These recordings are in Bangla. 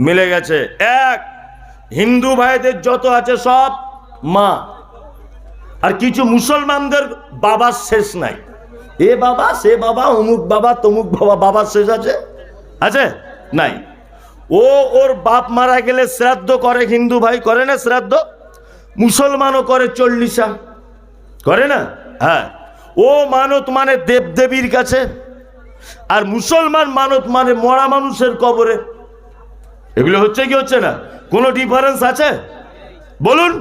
মিলে গেছে। এক, হিন্দু ভাইদের যত আছে সব মা। আর কিছু মুসলমানদের বাবার শেষ নাই। এ বাবা, সে বাবা, অমুক বাবা, তমুক বাবা, বাবার শেষ আছে? আছে? নাই। ও ওর বাপ মারা গেলে শ্রাদ্ধ করে হিন্দু ভাই, করে না শ্রাদ্ধ? মুসলমানও করে চল্লিশা। করে না? হ্যাঁ। ও মানত মানে দেবদেবীর কাছে, আর মুসলমান মানত মানে মরা মানুষের কবরে। এগুলো হচ্ছে কি হচ্ছে না? কোনো ডিফারেন্স আছে? বলুন।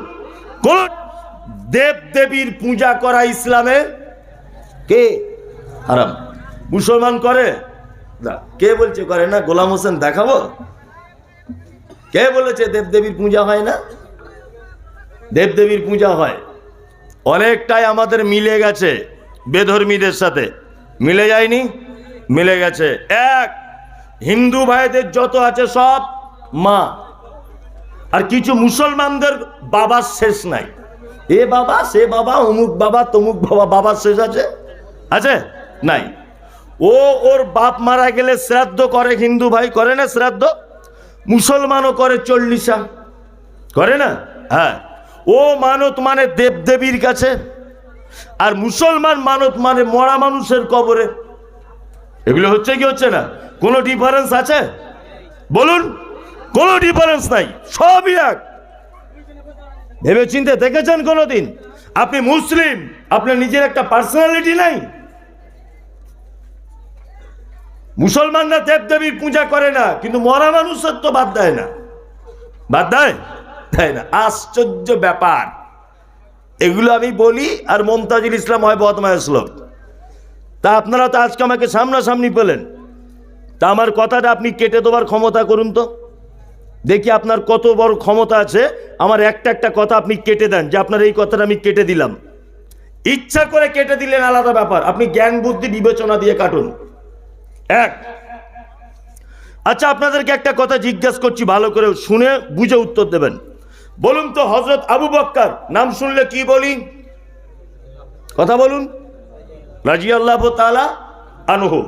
কোন দেব দেবীর পূজা করা ইসলামে কে? হারাম। মুসলমান করে? না। কে বলছে করে না? গোলাম হোসেন দেখাবো? কে বলেছে দেবদেবীর পূজা হয় না? দেবদেবীর পূজা হয়। অনেকটাই আমাদের মিলে গেছে বেধর্মীদের সাথে। মিলে যায়নি? মিলে গেছে। এক, হিন্দু ভাইদের যত আছে সব মা, আর কিছু মুসলমানদের বাবার শেষ নাই। এ বাবা, সে বাবা, অমুক বাবা, তমুক বাবা, বাবার শেষ আছে? আছে? নাই। ও ওর বাপ মারা গেলে শ্রাদ্ধ করে হিন্দু ভাই, করে না শ্রাদ্ধ? মুসলমানও করে চল্লিশা। করে না? হ্যাঁ। ও মানত মানে দেবদেবীর কাছে, আর মুসলমান মানত মানে মরা মানুষের কবরে। এগুলো হচ্ছে কি হচ্ছে না? কোনো ডিফারেন্স আছে? বলুন। কোনো ডিফারেন্স নাই, সবই এক। ভেবে চিন্তে দেখেছেন কোনোদিন? আপনি মুসলিম, আপনার নিজের একটা পার্সোনালিটি নাই। মুসলমানরা দেবদেবীর পূজা করে না, কিন্তু মরা মানুষের তো বাদ দেয় না। বাদ দেয়? দেয় না। আশ্চর্য ব্যাপার। এগুলো আমি বলি আর মমতাজুল ইসলাম হয় বদমায় শ্লোক। তা আপনারা তো আজকে আমাকে সামনাসামনি পেলেন। তা আমার কথাটা আপনি কেটে দেওয়ার ক্ষমতা করুন তো। দেখি আপনার কত বড় ক্ষমতা আছে। আমার একটা একটা কথা আপনি কেটে দেন, যে আপনার এই কথাটা আমি কেটে দিলাম। ইচ্ছা করে কেটে দিলেন আলাদা ব্যাপার। আপনি জ্ঞান, বুদ্ধি, বিবেচনা দিয়ে কাটুন। এক। আচ্ছা আপনাদেরকে একটা কথা জিজ্ঞাসা করছি, ভালো করে শুনে বুঝে উত্তর দেবেন। বলুন তো হজরত আবু বক্কার, নাম শুনলে কি বলি? কথা বলুন। রাজি আল্লাহ তালা আনহু।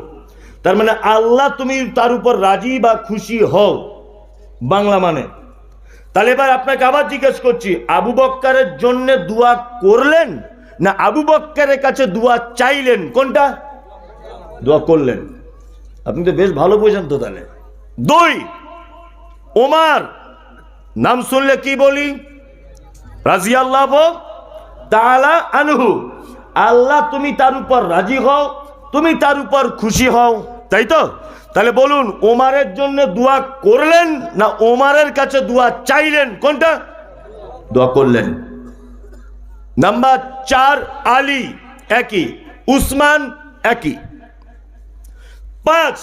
তার মানে আল্লাহ তুমি তার উপর রাজি বা খুশি হও। বাংলা মানে। তাহলে এবার আপনাকে আবার জিজ্ঞেস করছি, আবু বক্কারের জন্য দোয়া করলেন না আবু বক্কারের কাছে দোয়া চাইলেন? কোনটা? দোয়া করলেন। আপনি তো বেশ ভালো বোঝেন তো তাহলে। দুই, ওমার, নাম শুনলে কি বলি? রাজি আল্লাহ আনহু। আল্লাহ, তুমি তার উপর রাজি হও, তুমি তার উপর খুশি হও। তাই তো? তাহলে বলুন ওমারের জন্য দোয়া করলেন না ওমারের কাছে দোয়া চাইলেন? কোনটা? দোয়া করলেন। নাম্বার চার আলী একই উসমান একই। পাঁচ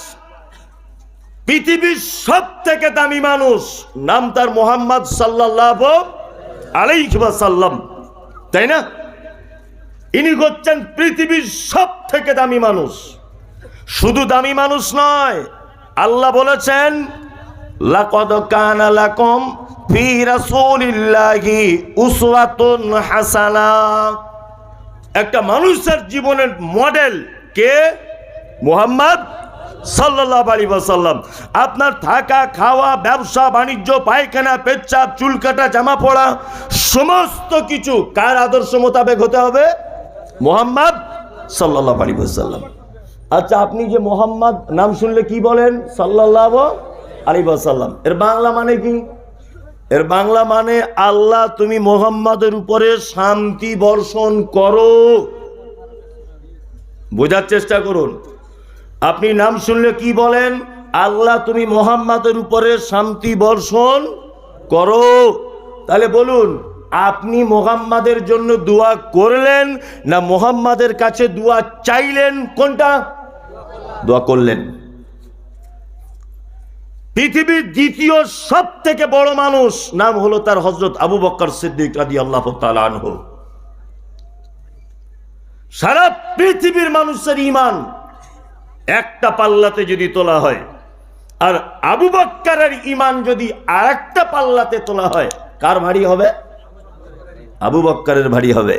পৃথিবীর সব থেকে দামি মানুষ নাম তার মোহাম্মদ সাল্লাহ আলাইসাল্লাম তাই না? ইনি হচ্ছেন পৃথিবীর সব থেকে দামি মানুষ। শুধু দামি মানুষ নয়, আল্লাহ বলেছেন হাসানা। একটা মানুষের জীবনের মডেল কে? মোহাম্মদ সাল্লাহ আপনার থাকা, খাওয়া, ব্যবসা, বাণিজ্য, পায়খানা, পেচ্ছাপ চুল কাটা জামা পড়া, সমস্ত কিছু কার আদর্শ মোতাবেক হতে হবে? মোহাম্মদ সাল্লাহ আলী সাল্লাম আচ্ছা আপনি যে মোহাম্মদ, নাম শুনলে কি বলেন? সাল্লাহ আলী সাল্লাম এর বাংলা মানে কি? এর বাংলা মানে আল্লাহ তুমি মোহাম্মদের উপরে শান্তি বর্ষণ করো। বোঝার চেষ্টা করুন। আপনি নাম শুনলে কি বলেন? আল্লাহ তুমি মোহাম্মদের উপরে শান্তি বর্ষণ করো। তাহলে বলুন, আপনি মোহাম্মদের জন্য দোয়া করলেন না মোহাম্মদের কাছে দোয়া চাইলেন? কোনটা? দোয়া করলেন। পৃথিবীর দ্বিতীয় সব থেকে বড় মানুষ নাম হলো তার হজরত আবু বক্কর সিদ্দিক রাদি আল্লাহ সারা পৃথিবীর মানুষের ইমান একটা পাল্লাতে যদি তোলা হয়, আর আবু বক্কারের ইমান যদি আর একটা পাল্লাতে তোলা হয়, কার ভারী হবে? আবু বক্কারের ভারী হবে।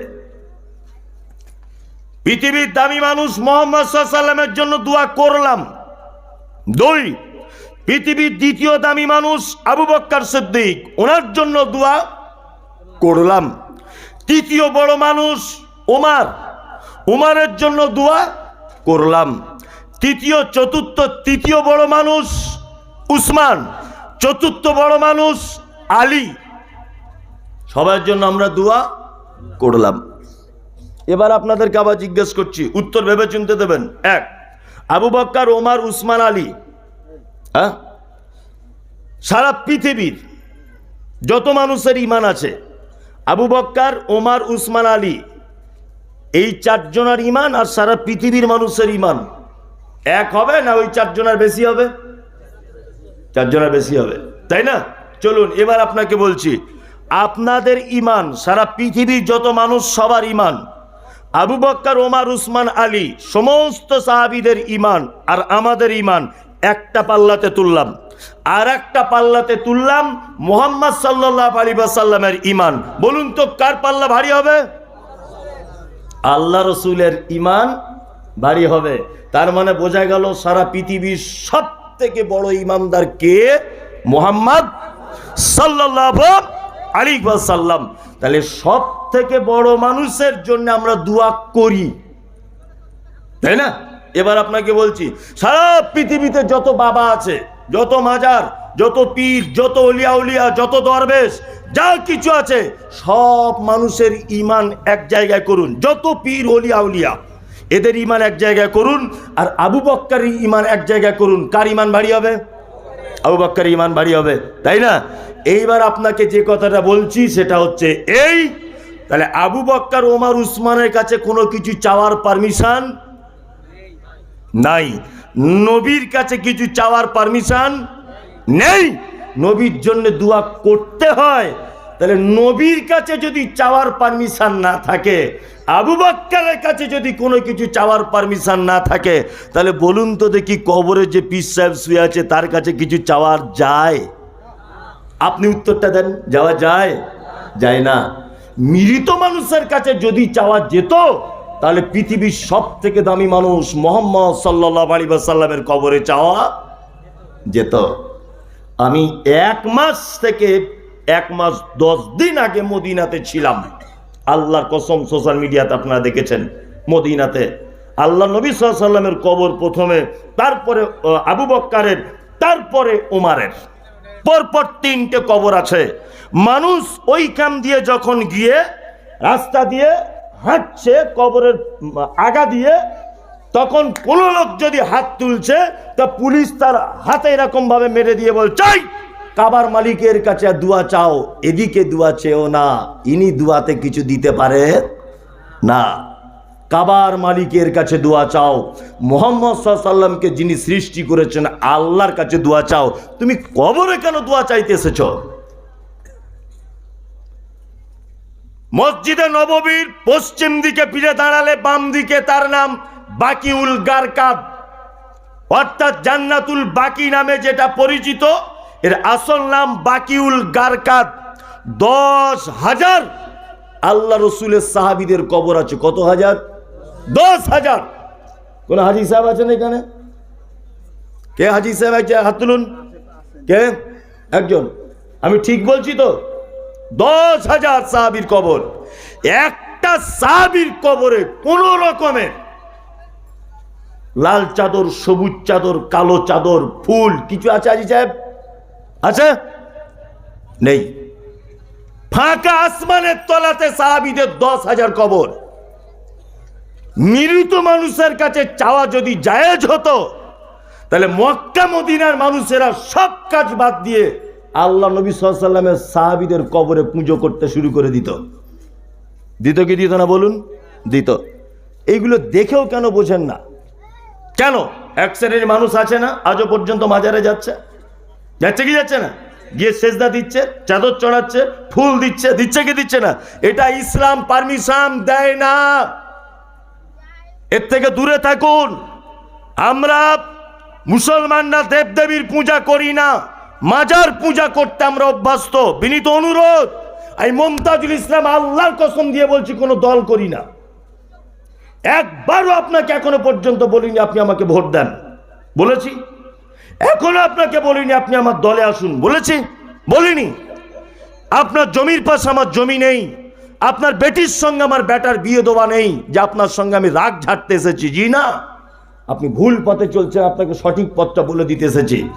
পৃথিবীর দামি মানুষ মোহাম্মদ সাল্লামের জন্য দোয়া করলাম। দুই, পৃথিবীর দ্বিতীয় দামি মানুষ আবু বক্কর সিদ্দিক, ওনার জন্য দোয়া করলাম। তৃতীয় বড় মানুষ ওমার উমারের জন্য দোয়া করলাম। তৃতীয়, চতুর্থ, তৃতীয় বড় মানুষ উসমান, চতুর্থ বড় মানুষ আলী। সবার জন্য আমরা দোয়া করলাম। এবার আপনাদেরকে আবার জিজ্ঞেস করছি, উত্তর ভেবে চিনতে দেবেন। এক, আবু বক্কর, ওমার, উসমান, আলী। হ্যাঁ? সারা পৃথিবীর যত মানুষের ইমান আছে, আবু বক্কর, ওমার, উসমান, আলী, এই চারজনের ইমান আর সারা পৃথিবীর মানুষের ইমান এক হবে না ওই চারজনের বেশি হবে? চারজনের বেশি হবে। তাই না? চলুন, এবার আপনাকে বলছি, আপনাদের ইমান সারা পৃথিবীর যত মানুষ সবার ইমান আবু বক্কর, ওমার, উসমান, আলী, সমস্ত সাহাবিদের ইমান আর আমাদের ইমান একটা পাল্লাতে তুললাম। আর একটা পাল্লাতে তুললাম মোহাম্মদ সাল্লাহ আলী সাল্লামের ইমান বলুন তো, কার পাল্লা ভারী হবে? আল্লাহ রসুলের ইমান ভারী হবে। তার মানে বোঝা গেল সারা পৃথিবীর সব থেকে বড় ইমানদার কে? মোহাম্মদ সাল্লাহ আলী সাল্লাম তাহলে সব থেকে বড় মানুষের জন্য আমরা দোয়া করি। তাই না? এবার আপনাকে বলছি, সারা পৃথিবীতে যত বাবা আছে, যত মাজার, যত পীর, যত অলিয়া উলিয়া, যত দরবেশ, যা কিছু আছে, সব মানুষের ইমান এক জায়গায় করুন। যত পীর, অলিয়া উলিয়া, এদের ইমান এক জায়গায় করুন, আর আবু বক্কারি ইমান এক জায়গায় করুন। কার ইমান ভারী হবে? আবু বাক্কার ইমান বাড়ি হবে, তাই না? এইবার আপনাকে যে কথাটা বলছি সেটা হচ্ছে এই, তাহলে আবু বাক্কার ওমার, উসমানের কাছে কোনো কিছু চাওয়ার পারমিশন নাই। নবীর কাছে কিছু চাওয়ার পারমিশন নেই। নবীর জন্য দোয়া করতে হয়। তাহলে নবীর কাছে যদি চাওয়ার পারমিশন না থাকে, আবু বাক্কারের কাছে যদি কোনো কিছু চাওয়ার পারমিশন না থাকে, তাহলে বলুন তো দেখি কবরে যে পিস সাহেব শুয়ে আছে, তার কাছে কিছু চাওয়ার যায়? আপনি উত্তরটা দেন, যাওয়া যায়? যায় না। মৃত মানুষের কাছে যদি চাওয়া যেত, তাহলে পৃথিবীর সব থেকে দামি মানুষ মোহাম্মদ সাল্লাহ আলী সাল্লামের কবরে চাওয়া যেত। আমি এক মাস থেকে এক মাস দশ দিন আগে মদিনাতে ছিলাম। আল্লাহর কসম, সোশ্যাল মিডিয়াতে আপনারা দেখেছেন মদিনাতে। আল্লাহ নবী সাল্লামের কবর প্রথমে, তারপরে আবু বক্কারের, তারপরে ওমারের পরপর তিনটে কবর আছে। মানুষ ওইখান দিয়ে যখন গিয়ে রাস্তা দিয়ে হাঁটছে, কবরের আগা দিয়ে, তখন কোন লোক যদি হাত তুলছে, তা পুলিশ তার হাতে এরকম ভাবে মেরে দিয়ে বল চাই কাবার মালিকের কাছে দুয়া চাও, এদিকে দুয়া চেও না, ইনি দুয়াতে কিছু দিতে পারে না। কাবার মালিকের কাছে দোয়া চাও, মোহাম্মদ সাল্লামকে যিনি সৃষ্টি করেছেন, আল্লাহর কাছে দোয়া চাও। তুমি কবরে কেন দোয়া চাইতে এসেছ? মসজিদে নববীর পশ্চিম দিকে ফিরে দাঁড়ালে বাম দিকে তার নাম বাকিউল গারকাদ অর্থাৎ জান্নাতুল বাকি নামে যেটা পরিচিত এর আসল নাম বাকিউল গারকাদ দশ হাজার। আল্লাহ রসুলের সাহাবিদের কবর আছে। কত হাজার? দশ হাজার। কোন হাজি সাহেব আছেন এখানে? কে হাজি সাহেব আছে? হাত তুলুন। কে? একজন। আমি ঠিক বলছি তো? দশ হাজার সাহাবির কবর। একটা সাহাবির কবরে কোন রকমের লাল চাদর, সবুজ চাদর, কালো চাদর, ফুল, কিছু আছে আজি সাহেব? আছে নেই। ফাঁকা আসমানের তলাতে সাহাবিদের দশ হাজার কবর। মৃত মানুষের কাছে চাওয়া যদি জায়েজ হতো, তাহলে মক্কা মদিনার মানুষেরা সব কাজ বাদ দিয়ে আল্লাহ নবী সাল্লামের সাহাবিদের কবরে পুজো করতে শুরু করে দিত। দিত কি দিত না বলুন? দিত। এইগুলো দেখেও কেন বোঝেন না? কেন? এক শ্রেণির মানুষ আছে না, আজও পর্যন্ত মাজারে যাচ্ছে? যাচ্ছে কি যাচ্ছে না? গিয়ে সেজদা দিচ্ছে, চাদর চড়াচ্ছে, ফুল দিচ্ছে দিচ্ছে কি দিচ্ছে না? এটা ইসলাম পারমিশন দেয় না। এর থেকে দূরে থাকুন। আমরা মুসলমানরা দেবদেবীর পূজা করি না। মাজার পূজা করতে আমরা অভ্যস্ত। বিনীত অনুরোধ, এই মমতাজুল ইসলাম আল্লাহর কসম দিয়ে বলছি, কোনো দল করি না। একবারও আপনাকে এখনও পর্যন্ত বলিনি, আপনি আমাকে ভোট দেন। বলেছি। এখনও আপনাকে বলিনি, আপনি আমার দলে আসুন। বলেছি? বলিনি। আপনার জমির পাশে আমার জমি নেই। আপনার বেটির সঙ্গে আমার বেটার বিয়ে দেওয়া নেই, যে আপনার সঙ্গে আমি রাগ ঝাড়তে এসেছি। জি না? আপনি ভুল পথে চলছেন, আপনাকে সঠিক পথটা বলে দিতে এসেছি।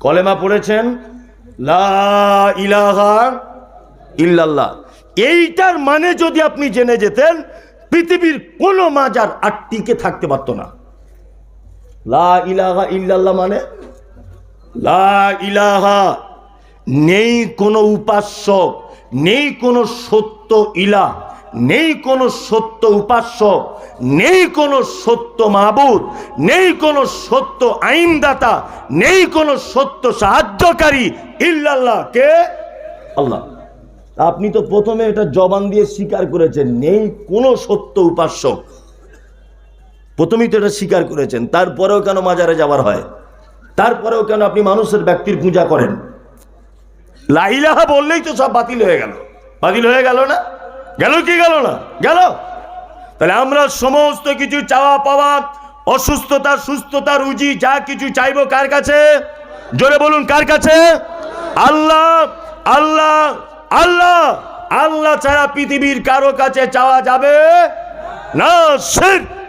কলেমা পড়েছেন? ইল্লাল্লাহ। এইটার মানে যদি আপনি জেনে যেতেন, পৃথিবীর কোনো মাজার আর টিকে থাকতে পারতো না। লা ইলাহা ইল্লাল্লাহ মানে? লা ইলাহা। নেই কোনো উপাস্য, নেই কোনো সত্য ইলা নেই কোনো সত্য উপাস্য, নেই কোনো সত্য মাহবুদ নেই কোনো সত্য আইনদাতা, নেই কোনো সত্য সাহায্যকারী ইল্লাল্লাহ। কে? আল্লাহ। আপনি তো প্রথমে এটা জবান দিয়ে স্বীকার করেছেন, নেই কোনো সত্য উপাস্য। প্রথমেই তো এটা স্বীকার করেছেন, তারপরেও কেন মাজারে যাবার হয়? তারপরেও কেন আপনি মানুষের ব্যক্তির পূজা করেন? লাইলাহা বললেই তো সব বাতিল হয়ে গেল। বাতিল হয়ে গেল না? গেল কি গেল না? গেল? তাহলে আমরা সমস্ত কিছু চাওয়া পাওয়া, অসুস্থতা, সুস্থতা, রুজি, যা কিছু চাইব কার কাছে? জোরে বলুন, কার কাছে? আল্লাহ আল্লাহ আল্লাহ আল্লাহ ছাড়া পৃথিবীর কারও কাছে চাওয়া যাবে না? শিরক!